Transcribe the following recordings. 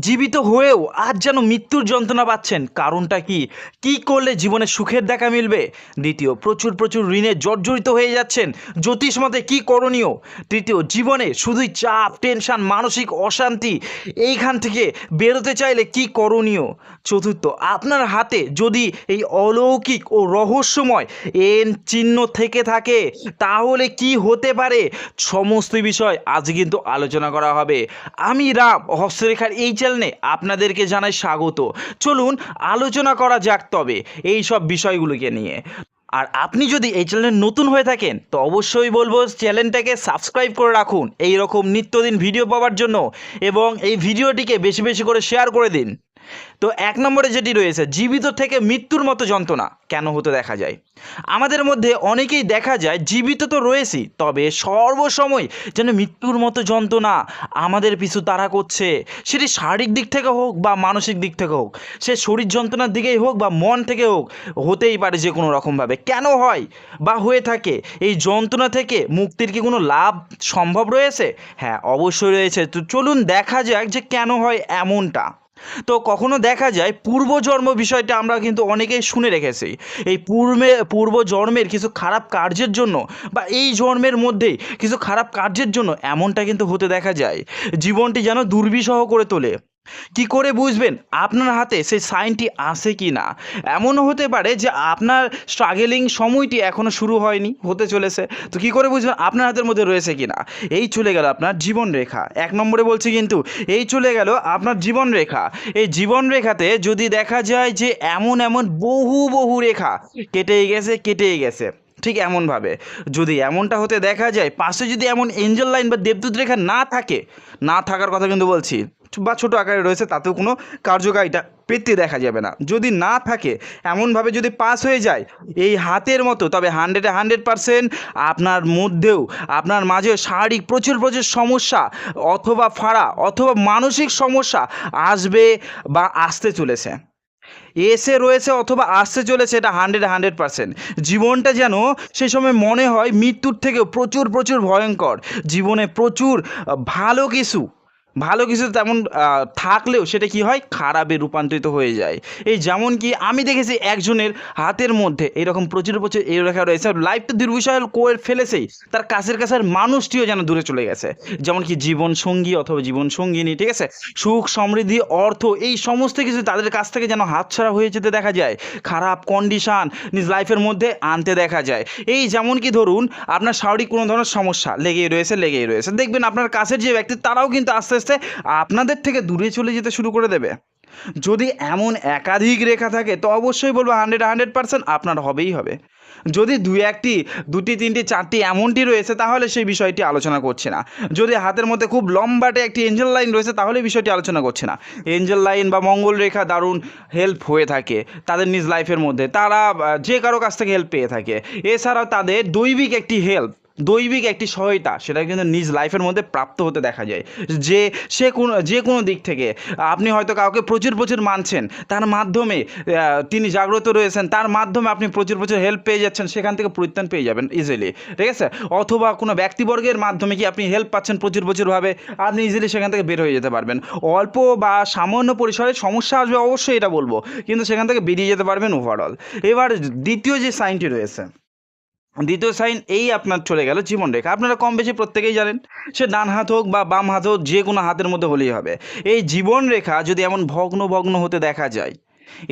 জীবিত হয়েও আজ যেন মৃত্যুর যন্ত্রণা পাচ্ছেন। কারণটা কি? কি করলে জীবনে সুখের দেখা মিলবে? দ্বিতীয়, প্রচুর প্রচুর ঋণে জর্জরিত হয়ে যাচ্ছেন। জ্যোতিষ মতে কী করণীয়? তৃতীয়, জীবনে শুধুই চাপ, টেনশন, মানসিক অশান্তি এইখান থেকে বেরোতে চাইলে কি করণীয়? চতুর্থ, আপনার হাতে যদি এই অলৌকিক ও রহস্যময় এন চিহ্ন থেকে থাকে, তাহলে কি হতে পারে? সমস্ত বিষয় আজ কিন্তু আলোচনা করা হবে। আমি রাম, হস্তরেখার এই চ্যানেলে আপনাদেরকে জানাই স্বাগত। চলুন, আলোচনা করা যাক তবে এই সব বিষয়গুলোকে নিয়ে। আর আপনি যদি এই চ্যানেলে নতুন হয়ে থাকেন, তো অবশ্যই বলব চ্যানেলটাকে সাবস্ক্রাইব করে রাখুন। এই রকম নিত্যদিন ভিডিও পাওয়ার জন্য এবং এই ভিডিওটিকে বেশি বেশি করে শেয়ার করে দিন। তো এক নম্বরে যেটি রয়েছে, জীবিত থেকে মৃত্যুর মতো যন্ত্রণা কেন হতে দেখা যায়? আমাদের মধ্যে অনেকেই দেখা যায়, জীবিত তো রয়েছি, তবে সর্বসময় যেন মৃত্যুর মতো যন্ত্রণা আমাদের পিছু তারা করছে। সেটি শারীরিক দিক থেকে হোক বা মানসিক দিক থেকে হোক, সে শরীর যন্ত্রণার দিকেই হোক বা মন থেকে হোক, হতেই পারে যে কোনো রকমভাবে। কেন হয় বা হয়ে থাকে? এই যন্ত্রণা থেকে মুক্তির কি কোনো লাভ সম্ভব রয়েছে? হ্যাঁ অবশ্যই রয়েছে। তো চলুন দেখা যাক যে কেন হয় এমনটা। তো কখনো দেখা যায় পূর্বজন্ম বিষয়টা আমরা কিন্তু অনেকেই শুনে রেখেছি। এই পূর্বে, পূর্বজন্মের কিছু খারাপ কার্যের জন্য বা এই জন্মের মধ্যে কিছু খারাপ কার্যের জন্য এমনটা কিন্তু হতে দেখা যায়। জীবনটি যেন দুর্বিষহ করে তোলে। কি করে বুঝবেন? আপনার হাতে সেই সাইনটি আসে কি না? এমনও হতে পারে যে আপনার স্ট্রাগেলিং সময়টি এখনও শুরু হয়নি, হতে চলেছে। তো কি করে বুঝবেন আপনার হাতের মধ্যে রয়েছে কি না? এই চলে গেল আপনার জীবন রেখা। এক নম্বরে বলছি কিন্তু, এই চলে গেল আপনার জীবন রেখা। এই জীবন রেখাতে যদি দেখা যায় যে এমন এমন বহু বহু রেখা, কেটেই গেছে কেটেই গেছে। ঠিক এমনভাবে। যদি এমনটা হতে দেখা যায়, পাশে যদি এমন এঞ্জেল লাইন বা দেবদূত রেখা না থাকে, না থাকার কথা কিন্তু বলছি, বা ছোটো আকারে রয়েছে, তাতেও কোনো কার্যকারিতা পেতে দেখা যাবে না। যদি না থাকে, এমনভাবে যদি পাস হয়ে যায়, এই হাতের মতো, তবে হান্ড্রেডে হান্ড্রেড পারসেন্ট আপনার মধ্যেও, আপনার মাঝে শারীরিক প্রচুর প্রচুর সমস্যা, অথবা ফাড়া, অথবা মানসিক সমস্যা আসবে বা আসতে চলেছে। এসে রয়েছে অথবা আসতে চলেছে এটা হান্ড্রেড হান্ড্রেড পার্সেন্ট। জীবনটা যেন সেই সময় মনে হয় মৃত্যুর থেকেও প্রচুর প্রচুর ভয়ঙ্কর। জীবনে প্রচুর ভালো কিছু ভালো কিছু তেমন থাকলেও সেটা কি হয়? খারাপে রূপান্তরিত হয়ে যায়। এই যেমন কি আমি দেখেছি একজনের হাতের মধ্যে এরকম প্রচুর প্রচুর এই রেখা রয়েছে লাইফটা দুর্বিষয় করে ফেলেছেই তার কাছের কাছের মানুষটিও যেন দূরে চলে গেছে। যেমন কি জীবন সঙ্গী অথবা জীবন সঙ্গিনী, ঠিক আছে? সুখ, সমৃদ্ধি, অর্থ, এই সমস্ত কিছু তাদের কাছ থেকে যেন হাতছাড়া হয়ে যেতে দেখা যায়। খারাপ কন্ডিশন নিজ লাইফের মধ্যে আনতে দেখা যায়। এই যেমন কি ধরুন, আপনার শারীরিক কোনো ধরনের সমস্যা লেগেই রয়েছে লেগেই রয়েছে। দেখবেন আপনার কাছের যে ব্যক্তি, তারাও কিন্তু আস্তে আস্তে আপনাদের থেকে দূরে চলে যেতে শুরু করে দেবে। যদি এমন একাধিক রেখা থাকে, তো অবশ্যই বলব হান্ড্রেড হান্ড্রেড পার্সেন্ট আপনার হবেই হবে। যদি দু একটি, দুটি, তিনটি, চারটি এমনটি রয়েছে, তাহলে সেই বিষয়টি আলোচনা করছে না। যদি হাতের মধ্যে খুব লম্বাটে একটি এঞ্জেল লাইন রয়েছে, তাহলে বিষয়টি আলোচনা করছে না। এঞ্জেল লাইন বা মঙ্গল রেখা দারুণ হেল্প হয়ে থাকে তাদের নিজ লাইফের মধ্যে। তারা যে কারও কাছ থেকে হেল্প পেয়ে থাকে। এছাড়াও তাদের দৈবিক একটি হেল্প দৈবিক একটি সহায়তা সেটা কিন্তু নিজ লাইফের মধ্যে প্রাপ্ত হতে দেখা যায়। যে, সে কোনো, যে কোনো দিক থেকে আপনি হয়তো কাউকে প্রচুর প্রচুর মানছেন, তার মাধ্যমে তিনি জাগ্রত রয়েছেন, তার মাধ্যমে আপনি প্রচুর প্রচুর হেল্প পেয়ে যাচ্ছেন, সেখান থেকে পরিত্রাণ পেয়ে যাবেন ইজিলি ঠিক আছে? অথবা কোনো ব্যক্তিবর্গের মাধ্যমে কি আপনি হেল্প পাচ্ছেন প্রচুর প্রচুরভাবে আপনি ইজিলি সেখান থেকে বের হয়ে যেতে পারবেন। অল্প বা সামান্য পরিসরে সমস্যা আসবে, অবশ্যই এটা বলব, কিন্তু সেখান থেকে বেরিয়ে যেতে পারবেন ওভারঅল এবার দ্বিতীয় যে সাইনটি রয়েছে দ্বিতীয় সাইন, এই আপনার চলে গেল জীবন রেখা। আপনারা কম বেশি প্রত্যেকেই জানেন, সে ডান হাত হোক বা বাম হাত হোক, যে কোনো হাতের মধ্যে হলেই হবে। এই জীবন রেখা যদি এমন ভগ্ন ভগ্ন হতে দেখা যায়,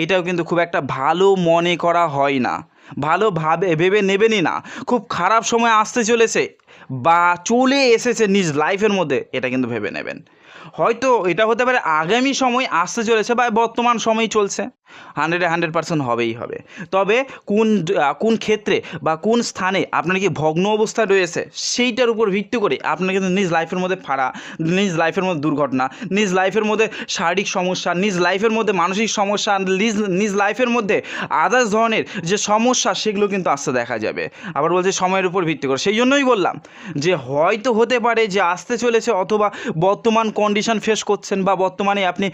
এটাও কিন্তু খুব একটা ভালো মনে করা হয় না। ভালো ভাবে, ভেবে নেবেনই না। খুব খারাপ সময় আসতে চলেছে বা চলে এসেছে নিজ লাইফের মধ্যে, এটা কিন্তু ভেবে নেবেন। হয়তো এটা হতে পারে আগামী সময় আসতে চলেছে বা বর্তমান সময় চলছে। হান্ড্রেডে হান্ড্রেড পার্সেন্ট হবেই হবে। তবে কোন কোন ক্ষেত্রে বা কোন স্থানে আপনার কি ভগ্ন অবস্থায় রয়েছে, সেইটার উপর ভিত্তি করে আপনার কিন্তু নিজ লাইফের মধ্যে ফাড়া, নিজ লাইফের মধ্যে দুর্ঘটনা, নিজ লাইফের মধ্যে শারীরিক সমস্যা, নিজ লাইফের মধ্যে মানসিক সমস্যা, নিজ নিজ লাইফের মধ্যে আদার্স ধরনের যে সমস্যা, সেগুলো কিন্তু আসতে দেখা যাবে। আবার বলছে সময়ের উপর ভিত্তি করে। সেই জন্যই বললাম যে হয়তো হতে পারে যে আসতে চলেছে অথবা বর্তমান কন্ডিশন ফেস করছেন বা বর্তমানে আপনি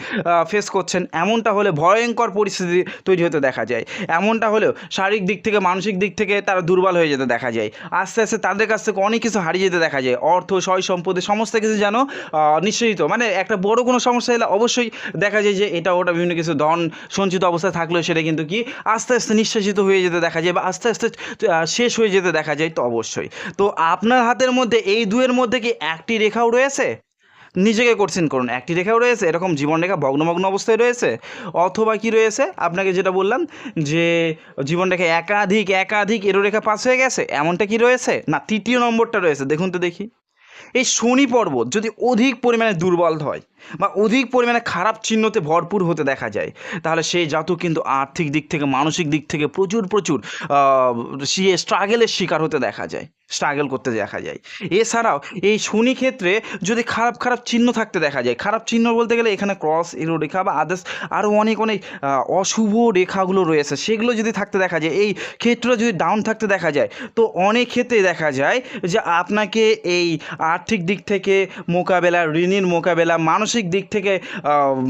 ফেস করছেন, এমনটা হলে ভয়ঙ্কর পরিস্থিতি তৈরি হতে দেখা যায়। এমনটা হলেও শারীরিক দিক থেকে, মানসিক দিক থেকে তারা দুর্বল হয়ে যেতে দেখা যায়। আস্তে আস্তে তাদের কাছ থেকে অনেক কিছু হারিয়ে যেতে দেখা যায়। অর্থ, সয় সম্পদে সমস্ত কিছু যেন নিশ্চিত মানে একটা বড় কোনো সমস্যা এলে অবশ্যই দেখা যায় যে এটা, ওটা বিভিন্ন কিছু ধন সঞ্চিত অবস্থায় থাকলেও সেটা কিন্তু কি আস্তে আস্তে নিঃশেষিত হয়ে যেতে দেখা যায় বা আস্তে আস্তে শেষ হয়ে যেতে দেখা যায় তো অবশ্যই। তো আপনার হাতের মধ্যে, এই দুয়ের মধ্যে কি একটি রেখাও রয়েছে? নিজেকে কোশ্চিন করুন। একটি রেখাও রয়েছে, এরকম জীবনরেখা ভগ্নমগ্ন অবস্থায় রয়েছে, অথবা কি রয়েছে? আপনাকে যেটা বললাম যে জীবনরেখা একাধিক একাধিক এরো রেখা পাস হয়ে গেছে, এমনটা কি রয়েছে? না, তৃতীয় নম্বরটা রয়েছে, দেখুন তো দেখি। এই শনি পর্বত যদি অধিক পরিমাণে দুর্বল হয় বা অধিক পরিমাণে খারাপ চিহ্নতে ভরপুর হতে দেখা যায়। তাহলে সেই জাতক কিন্তু আর্থিক দিক থেকে, মানসিক দিক থেকে প্রচুর প্রচুর সে স্ট্রাগেলের শিকার হতে দেখা যায় স্ট্রাগল করতে দেখা যায়। এছাড়াও এই শনি ক্ষেত্রে যদি খারাপ খারাপ চিহ্ন থাকতে দেখা যায়, খারাপ চিহ্ন বলতে গেলে এখানে ক্রস এরো রেখা বা আদার্স আরও অনেক অনেক অশুভ রেখাগুলো রয়েছে, সেগুলো যদি থাকতে দেখা যায়, এই ক্ষেত্রে যদি ডাউন থাকতে দেখা যায়, তো অনেক ক্ষেত্রে দেখা যায় যে আপনাকে এই আর্থিক দিক থেকে মোকাবেলা, ঋণের মোকাবেলা, মানসিক দিক থেকে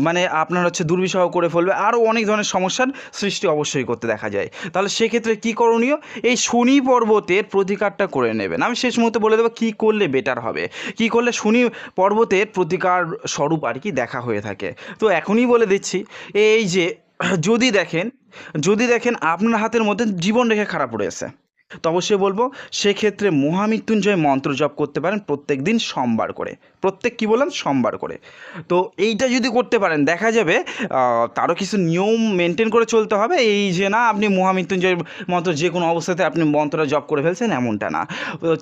মানে আপনার হচ্ছে দুর্বিষহ করে ফেলবে। আরও অনেক ধরনের সমস্যার সৃষ্টি অবশ্যই করতে দেখা যায়। তাহলে সেক্ষেত্রে কী করণীয়? এই শনি পর্বতের প্রতিকারটা করে নেবেন। আমি শেষ মুহূর্তে বলে দেবো, কী করলে বেটার হবে? কী করলে শনি পর্বতের প্রতিকার স্বরূপ আর কি দেখা হয়ে থাকে? তো এখনই বলে দিচ্ছি, এই যে যদি দেখেন যদি দেখেন আপনার হাতের মধ্যে জীবন রেখে খারাপ রয়েছে তো অবশ্যই বলব, সেক্ষেত্রে মহামৃত্যুঞ্জয় মন্ত্র জপ করতে পারেন প্রত্যেক দিন সোমবার করে। প্রত্যেক কী বললাম সোমবার করে। তো এইটা যদি করতে পারেন, দেখা যাবে তারও কিছু নিয়ম মেনটেন করে চলতে হবে। এই যে না, আপনি মহামৃত্যুঞ্জয়ের মন্ত্র যে কোনো অবস্থাতে আপনি মন্ত্রটা জপ করে ফেলছেন, এমনটা না।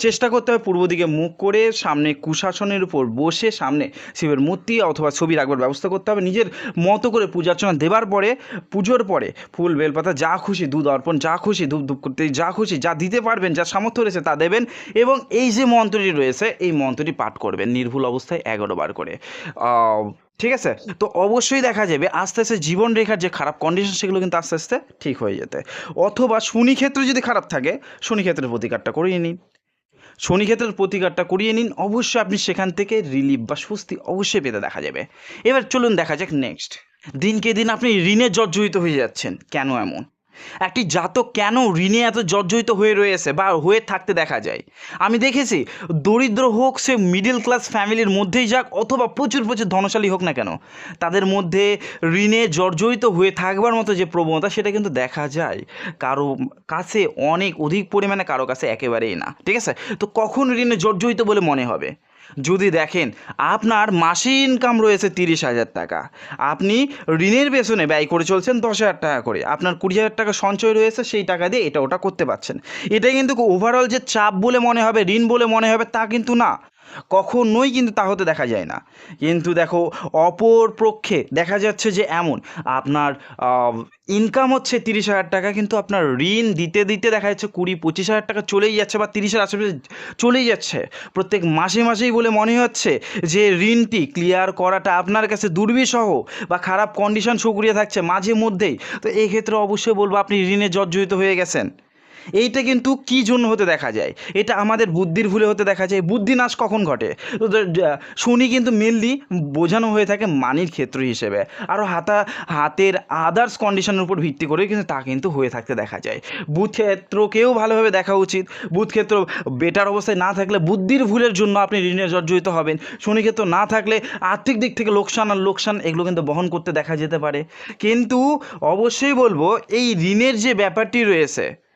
চেষ্টা করতে হবে পূর্ব দিকে মুখ করে, সামনে কুশাসনের উপর বসে, সামনে শিবের মূর্তি অথবা ছবি রাখবার ব্যবস্থা করতে হবে। নিজের মতো করে পূজার্চনা দেবার পরে, পুজোর পরে, ফুল, বেলপাতা, যা খুশি দুধ অর্পণ, যা খুশি ধূপ ধূপ করতে, যা খুশি, যা দিতে পারবেন, যা সামর্থ্য রয়েছে তা দেবেন এবং এই যে মন্ত্রটি রয়েছে, এই মন্ত্রটি পাঠ করবেন, নির্ভুল অবস্থায় এগারো বার করে। ঠিক আছে? তো অবশ্যই দেখা যাবে আস্তে আস্তে জীবন রেখার যে খারাপ কন্ডিশন সেগুলো কিন্তু আস্তে আস্তে ঠিক হয়ে যেতে। অথবা শনি ক্ষেত্র যদি খারাপ থাকে শনি ক্ষেত্রের প্রতিকারটা করিয়ে নিন। শনি ক্ষেত্রের প্রতিকারটা করিয়ে নিন, অবশ্যই আপনি সেখান থেকে রিলিফ বা স্বস্তি অবশ্যই পেতে দেখা যাবে। এবার চলুন দেখা যাক নেক্সট দিনকে দিন আপনি ঋণে জর্জরিত হয়ে যাচ্ছেন। কেন এমন? একটি জাতক কেন ঋণে এত জর্জরিত হয়ে রয়েছে বা হয়ে থাকতে দেখা যায়? আমি দেখেছি, দরিদ্র হোক, সে মিডল ক্লাস ফ্যামিলির মধ্যেই যাক, অথবা প্রচুর প্রচুর ধনশালী হোক না কেন, তাদের মধ্যে ঋণে জর্জরিত হয়ে থাকবার মতো যে প্রবণতা, সেটা কিন্তু দেখা যায়। কারও কাছে অনেক অধিক পরিমাণে, কারও কাছে একেবারেই না। ঠিক আছে? তো কখন ঋণে জর্জরিত বলে মনে হবে? যদি দেখেন আপনার মাসে ইনকাম রয়েছে তিরিশ হাজার টাকা, আপনি ঋণের পেছনে ব্যয় করে চলছেন দশ হাজার টাকা করে, আপনার কুড়ি হাজার টাকা সঞ্চয় রয়েছে সেই টাকা দিয়ে এটা ওটা করতে পারছেন। এটা কিন্তু ওভারঅল যে চাপ বলে মনে হবে, ঋণ বলে মনে হবে তা কিন্তু না। কখনোই কিন্তু তা হতে দেখা যায় না। কিন্তু দেখো, অপর পক্ষে দেখা যাচ্ছে যে এমন। আপনার ইনকাম হচ্ছে তিরিশ হাজার টাকা, কিন্তু আপনার ঋণ দিতে দিতে দেখা যাচ্ছে কুড়ি, পঁচিশ হাজার টাকা চলেই যাচ্ছে বা তিরিশের আশেপাশে চলেই যাচ্ছে। প্রত্যেক মাসে, মাসেই বলে মনে হচ্ছে যে ঋণটি ক্লিয়ার করাটা আপনার কাছে দুর্বিষহ বা খারাপ কন্ডিশন সক্রিয় থাকছে মাঝে মধ্যেই। তো এই ক্ষেত্রে অবশ্যই বলব, আপনি ঋণে জর্জরিত হয়ে গেছেন। এইটা কিন্তু কি জন্য হতে দেখা যায়? এটা আমাদের বুদ্ধির ভুলে হতে দেখা যায়। বুদ্ধি নাশ কখন ঘটে? তো শনি কিন্তু মেনলি বোঝানো হয়ে থাকে মানির ক্ষেত্র হিসেবে। আরও হাতা, হাতের আদার্স কন্ডিশনের উপর ভিত্তি করে কিন্তু তা কিন্তু হয়ে থাকতে দেখা যায়। বুধ ক্ষেত্রকেও ভালোভাবে দেখা উচিত। বুধ ক্ষেত্র বেটার অবস্থায় না থাকলে বুদ্ধির ভুলের জন্য আপনি ঋণে জর্জরিত হবেন। শনি ক্ষেত্র না থাকলে আর্থিক দিক থেকে লোকসান আর লোকসান এগুলো কিন্তু বহন করতে দেখা যেতে পারে। কিন্তু অবশ্যই বলব, এই ঋণের যে ব্যাপারটি রয়েছে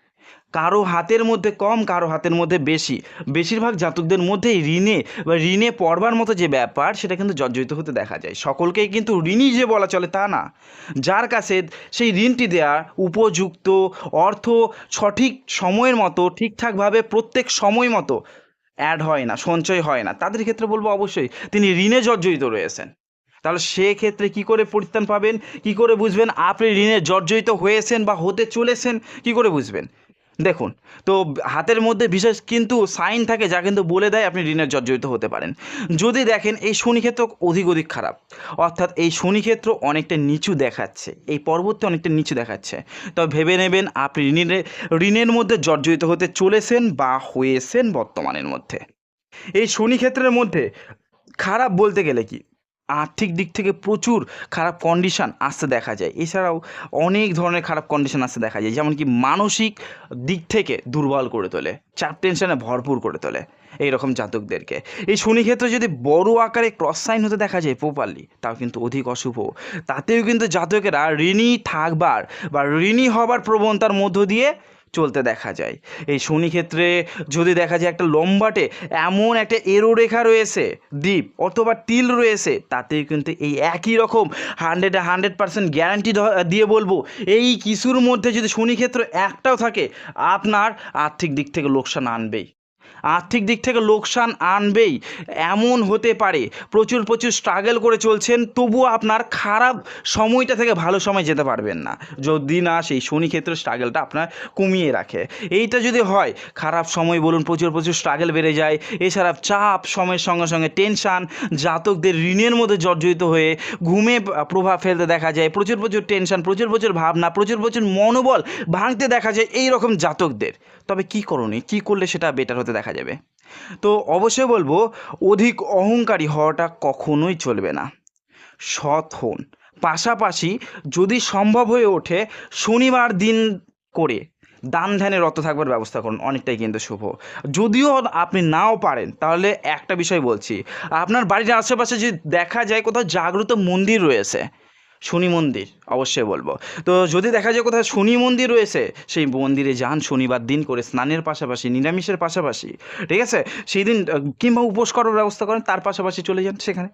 কারও হাতের মধ্যে কম, কারও হাতের মধ্যে বেশি। বেশিরভাগ জাতকদের মধ্যেই ঋণে, বা ঋণে পড়বার মতো যে ব্যাপার, সেটা কিন্তু জর্জরিত হতে দেখা যায়। সকলকেই কিন্তু ঋণই যে বলা চলে তা না। যার কাছে সেই ঋণটি দেওয়ার উপযুক্ত অর্থ সঠিক সময়ের মতো, ঠিকঠাকভাবে প্রত্যেক সময় মতো অ্যাড হয় না, সঞ্চয় হয় না, তাদের ক্ষেত্রে বলব অবশ্যই তিনি ঋণে জর্জরিত রয়েছেন। তাহলে সেক্ষেত্রে কি করে পরিত্রাণ পাবেন? কি করে বুঝবেন? আপনি ঋণে জর্জরিত হয়েছেন বা হতে চলেছেন, কি করে বুঝবেন? দেখুন, তো হাতের মধ্যে বিশেষ কিন্তু সাইন থাকে যা কিন্তু বলে দেয় আপনি ঋণের জর্জরিত হতে পারেন। যদি দেখেন এই শনিক্ষেত্র অধিক অধিক খারাপ, অর্থাৎ এই শনিক্ষেত্র অনেকটা নিচু দেখাচ্ছে, এই পর্বতটা অনেকটা নিচু দেখাচ্ছে, তবে ভেবে নেবেন আপনি ঋণের ঋণের মধ্যে জর্জরিত হতে চলেছেন বা হয়েছেন বর্তমানের মধ্যে। এই শনি ক্ষেত্রের মধ্যে খারাপ বলতে গেলে কি? আর্থিক দিক থেকে প্রচুর খারাপ কন্ডিশন আসতে দেখা যায়। এছাড়াও অনেক ধরনের খারাপ কন্ডিশন আসতে দেখা যায়, যেমন কি মানসিক দিক থেকে দুর্বল করে তোলে, চাপ টেনশানে ভরপুর করে তোলে, এইরকম জাতকদেরকে। এই শনি ক্ষেত্রে যদি বড় আকারে ক্রস সাইন হতে দেখা যায় প্রপারলি তাও কিন্তু অধিক অশুভ। তাতেও কিন্তু জাতকেরা ঋণী থাকবার বা ঋণী হবার প্রবণতার মধ্য দিয়ে চলতে দেখা যায়। এই শনি ক্ষেত্রে যদি দেখা যায় একটা লম্বাটে এমন একটা এরো রেখা রয়েছে, দ্বীপ অথবা তিল রয়েছে তাতে কিন্তু এই একই রকম হান্ড্রেডে হান্ড্রেড পার্সেন্ট গ্যারান্টি দিয়ে বলব, এই কিছুর মধ্যে যদি শনি ক্ষেত্র একটাও থাকে, আপনার আর্থিক দিক থেকে লোকসান আনবেই। আর্থিক দিক থেকে লোকসান আনবেই। এমন হতে পারে। প্রচুর প্রচুর স্ট্রাগল করে চলছেন, তবুও আপনার খারাপ সময়টা থেকে ভালো সময় যেতে পারবেন না। যদি না, সেই শনি ক্ষেত্রে স্ট্রাগলটা আপনার কমিয়ে রাখে। এইটা যদি হয়, খারাপ সময় বলুন, প্রচুর প্রচুর স্ট্রাগল বেড়ে যায়। এছাড়া চাপ, সময়ের সঙ্গে সঙ্গে টেনশান জাতকদের ঋণের মধ্যে জর্জরিত হয়ে ঘুমে প্রভাব ফেলতে দেখা যায়, প্রচুর প্রচুর টেনশন প্রচুর প্রচুর ভাবনা, প্রচুর প্রচুর মনোবল ভাঙতে দেখা যায় এই রকম জাতকদের। তবে কি করণীয়? কী করলে সেটা বেটার হতে দেখা যাবে। তো অবশ্যই বলব, অধিক অহংকারী হওয়াটা কখনোই চলবে না। সৎ হন। পাশাপাশি যদি সম্ভব হয়ে ওঠে, শনিবার দিন করে দান ধ্যানে রত থাকবার ব্যবস্থা করুন, অনেকটাই কিন্তু শুভ। যদিও আপনি নাও পারেন, তাহলে একটা বিষয় বলছি। আপনার বাড়ির আশেপাশে যদি দেখা যায় কোথাও জাগ্রত মন্দির রয়েছে শনি মন্দির, অবশ্যই বলব। তো যদি দেখা যায় কোথায় শনি মন্দির রয়েছে, সেই মন্দিরে যান শনিবার দিন করে স্নানের পাশাপাশি, নিরামিষের পাশাপাশি, ঠিক আছে? সেই দিন কিংবা উপোস করার ব্যবস্থা করেন, তার পাশাপাশি চলে যান সেখানে।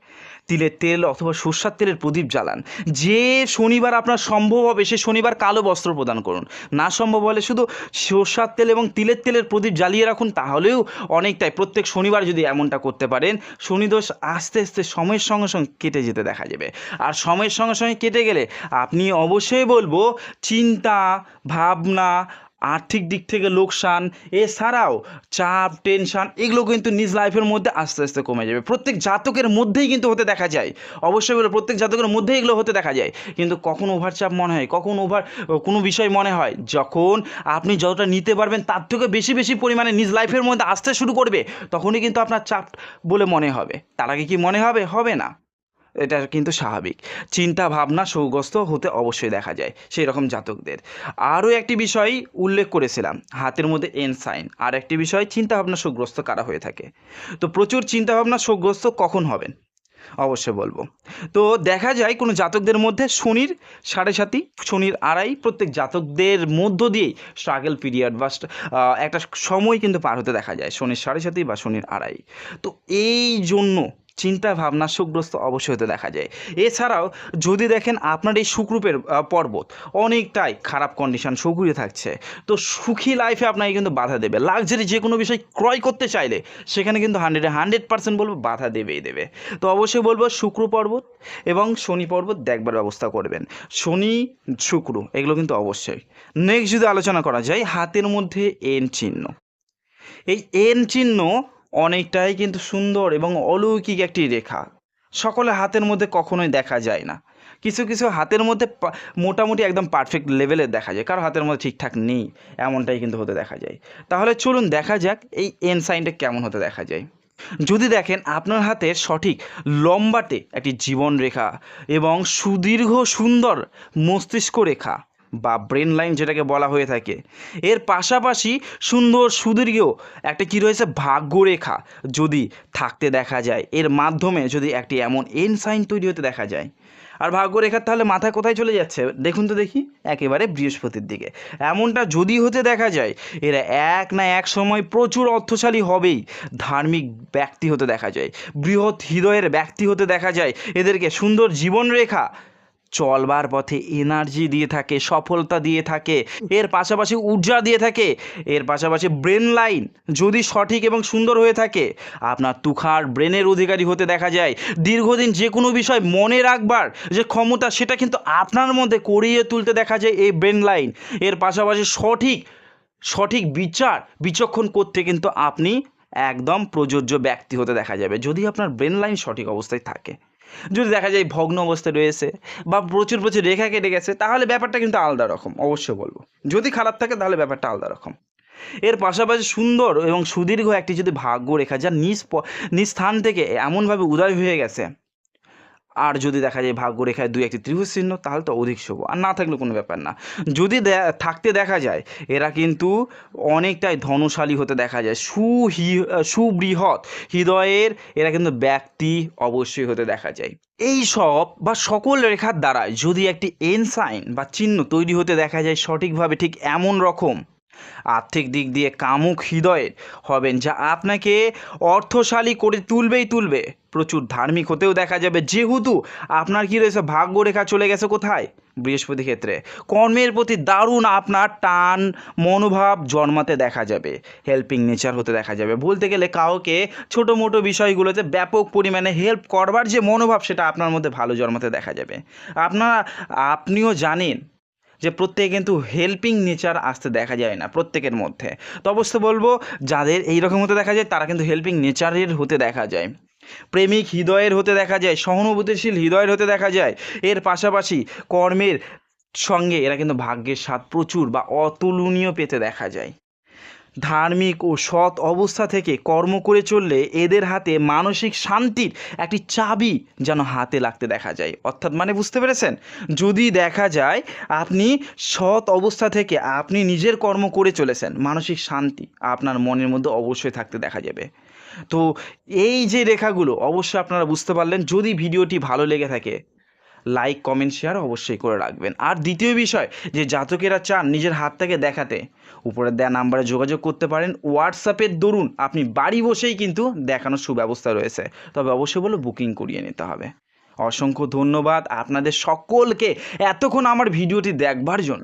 তিলের তেল অথবা সর্ষার তেলের প্রদীপ জ্বালান। যে শনিবার আপনার সম্ভব হবে, সে শনিবার কালো বস্ত্র প্রদান করুন। না সম্ভব হলে শুধু সর্ষার তেল এবং তিলের তেলের প্রদীপ জ্বালিয়ে রাখুন, তাহলেও অনেকটাই। প্রত্যেক শনিবার যদি এমনটা করতে পারেন শনিদোষ আস্তে আস্তে সময়ের সঙ্গে সঙ্গে কেটে যেতে দেখা যাবে। আর সময়ের সঙ্গে সঙ্গে কেটে গেলে, আপনি অবশ্যই বলব চিন্তা, ভাবনা, আর্থিক দিক থেকে লোকসান, এছাড়াও চাপ, টেনশান, এগুলো কিন্তু নিজ লাইফের মধ্যে আস্তে আস্তে কমে যাবে। প্রত্যেক জাতকের মধ্যেই কিন্তু হতে দেখা যায়। অবশ্যই বলে প্রত্যেক জাতকের মধ্যেই এগুলো হতে দেখা যায়। কিন্তু কখন ওভার চাপ মনে হয়? কখন ওভার কোনো বিষয় মনে হয়? যখন আপনি যতটা নিতে পারবেন, তার থেকে বেশি বেশি পরিমাণে নিজ লাইফের মধ্যে আসতে শুরু করবে, তখনই কিন্তু আপনার চাপ বলে মনে হবে। তার আগে কি মনে হবে? হবে না। এটা কিন্তু স্বাভাবিক। চিন্তা ভাবনা সৌগ্রস্ত হতে অবশ্যই দেখা যায় সেই রকম জাতকদের। আরও একটি বিষয় উল্লেখ করেছিলাম, হাতের মধ্যে এন সাইন আর একটি বিষয়, চিন্তা ভাবনা শোকগ্রস্ত কারা হয়ে থাকে। তো প্রচুর চিন্তা ভাবনা শোকগ্রস্ত কখন হবেন? অবশ্যই বলব। তো দেখা যায় কোনো জাতকদের মধ্যে শনির সাড়ে সাতি শনির আড়াই, প্রত্যেক জাতকদের মধ্য দিয়েই স্ট্রাগল পিরিয়ড বা একটা সময় কিন্তু পার হতে দেখা যায়, শনির সাড়ে সাতি বা শনির আড়াই। তো এই জন্য চিন্তা ভাবনা সুগ্রস্ত অবশ্যই হতে দেখা যায়। এছাড়াও যদি দেখেন আপনার এই সুখরূপের পর্বত, অনেকটাই খারাপ কন্ডিশন সুখুরে থাকছে, তো সুখী লাইফে আপনাকে কিন্তু বাধা দেবে। লাক্সারি যে কোনো বিষয় ক্রয় করতে চাইলে সেখানে কিন্তু হান্ড্রেডে হান্ড্রেড পার্সেন্ট বলব বাধা দেবেই দেবে। তো অবশ্যই বলব শুক্র পর্বত এবং শনি পর্বত দেখবার ব্যবস্থা করবেন। শনি, শুক্র এগুলো কিন্তু অবশ্যই। নেক্সট যদি আলোচনা করা যায়, হাতের মধ্যে এন চিহ্ন। এই এন চিহ্ন অনেকটাই কিন্তু সুন্দর এবং অলৌকিক একটি রেখা। সকলে হাতের মধ্যে কখনোই দেখা যায় না। কিছু কিছু হাতের মধ্যে মোটামুটি একদম পারফেক্ট লেভেলের দেখা যায়। কারও হাতের মধ্যে ঠিকঠাক নেই, এমনটাই কিন্তু হতে দেখা যায়। তাহলে চলুন দেখা যাক এই এন সাইনটা কেমন হতে দেখা যায়। যদি দেখেন আপনার হাতের সঠিক লম্বাটে একটি জীবন রেখা এবং সুদীর্ঘ সুন্দর মস্তিষ্ক রেখা বা ব্রেন লাইন যেটাকে বলা হয়ে থাকে। এর পাশাপাশি সুন্দর সুদীর্ঘ একটা কী রয়েছে? ভাগ্যরেখা যদি থাকতে দেখা যায়। এর মাধ্যমে যদি একটি এমন এন সাইন তৈরি হতে দেখা যায়। আর ভাগ্যরেখার তাহলে মাথা কোথায় চলে যাচ্ছে? দেখুন তো দেখি, একেবারে বৃহস্পতির দিকে। এমনটা যদি হতে দেখা যায়, এরা এক না এক সময় প্রচুর অর্থশালী হবেই। ধার্মিক ব্যক্তি হতে দেখা যায়, বৃহৎ হৃদয়ের ব্যক্তি হতে দেখা যায়। এদেরকে সুন্দর জীবনরেখা চলবার পথে এনার্জি দিয়ে থাকে, সফলতা দিয়ে থাকে, এর পাশাপাশি ঊর্জা দিয়ে থাকে, এর পাশাপাশি ব্রেন লাইন যদি সঠিক এবং সুন্দর হয়ে থাকে, আপনার তুখার ব্রেনের অধিকারী হতে দেখা যায়। দীর্ঘদিন যে কোনো বিষয় মনে রাখবার যে ক্ষমতা, সেটা কিন্তু আপনার মধ্যে করিয়ে তুলতে দেখা যায় এই ব্রেন লাইন এর পাশাপাশি সঠিক সঠিক বিচার, বিচক্ষণ করতে কিন্তু আপনি একদম প্রযোজ্য ব্যক্তি হতে দেখা যাবে, যদি আপনার ব্রেন লাইন সঠিক অবস্থায় থাকে। যদি দেখা যায় ভগ্ন অবস্থায় রয়েছে বা প্রচুর প্রচুর রেখা কেটে গেছে, তাহলে ব্যাপারটা কিন্তু আলাদা রকম, অবশ্যই বলব। যদি খারাপ থাকে, তাহলে ব্যাপারটা আলাদা রকম। এর পাশাপাশি সুন্দর এবং সুদীর্ঘ একটি যদি ভাগ্য রেখা যা নিজ নিজ স্থান থেকে এমনভাবে উদয় হয়ে গেছে আর যদি দেখা যায় ভাগ্যরেখায় দুই একটি ত্রিভুজ চিহ্ন, তাহলে তো অধিক শুভ। আর না থাকলে কোনো ব্যাপার না। যদি থাকতে দেখা যায়, এরা কিন্তু অনেকটাই ধনশালী হতে দেখা যায়। সুহি, সুবৃহৎ হৃদয়ের এরা কিন্তু ব্যক্তি অবশ্যই হতে দেখা যায়। এই সব বা সকল রেখার দ্বারা যদি একটি এনসাইন বা চিহ্ন তৈরি হতে দেখা যায় সঠিকভাবে ঠিক এমন রকম আর্থিক দিক দিয়ে কামুক হৃদয়ের হবেন, যা আপনাকে অর্থশালী করে তুলবেই তুলবে। প্রচুর ধার্মিক হতেও দেখা যাবে, যেহেতু আপনার কি রয়েছে, ভাগ্যরেখা চলে গেছে কোথায়? বৃহস্পতি ক্ষেত্রে। কর্মের প্রতি দারুণ আপনার টান, মনোভাব জন্মাতে দেখা যাবে হেল্পিং নেচার হতে দেখা যাবে। বলতে গেলে কাউকে ছোটো মোটো বিষয়গুলোতে ব্যাপক পরিমাণে হেল্প করবার যে মনোভাব, সেটা আপনার মধ্যে ভালো জন্মাতে দেখা যাবে। আপনারা, আপনিও জানেন যে প্রত্যেকে কিন্তু হেল্পিং নেচার আসতে দেখা যায় না প্রত্যেকের মধ্যে। তো অবশ্যই বলব, যাদের এই রকম হতে দেখা যায়, তারা কিন্তু হেল্পিং নেচারের হতে দেখা যায়। প্রেমিক হৃদয়ের হতে দেখা যায়, সহানুভূতিশীল হৃদয়ের হতে দেখা যায়। এর পাশাপাশি কর্মের সঙ্গে এরা কিন্তু ভাগ্যের স্বাদ প্রচুর বা অতুলনীয় পেতে দেখা যায়। ধার্মিক ও সৎ অবস্থা থেকে কর্ম করে চললে এদের হাতে মানসিক শান্তির একটি চাবি যেন হাতে লাগতে দেখা যায়। অর্থাৎ মানে বুঝতে পেরেছেন? যদি দেখা যায় আপনি সৎ অবস্থা থেকে আপনি নিজের কর্ম করে চলেছেন, মানসিক শান্তি আপনার মনের মধ্যে অবশ্যই থাকতে দেখা যাবে। তো এই যে রেখাগুলো, অবশ্যই আপনারা বুঝতে পারলেন। যদি ভিডিওটি ভালো লেগে থাকে লাইক কমেন্ট শেয়ার অবশ্যই করে রাখবেন। আর দ্বিতীয় বিষয়, যে জাতকেরা চান নিজের হাতটাকে দেখাতে উপরে দেয়া নাম্বারে যোগাযোগ করতে পারেন। হোয়াটসঅ্যাপের দরুন আপনি বাড়ি বসেই কিন্তু দেখানোর সুব্যবস্থা রয়েছে। তবে অবশ্যই বলো বুকিং করিয়ে নিতে হবে। অসংখ্য ধন্যবাদ আপনাদের সকলকে এতক্ষণ আমার ভিডিওটি দেখবার জন্য।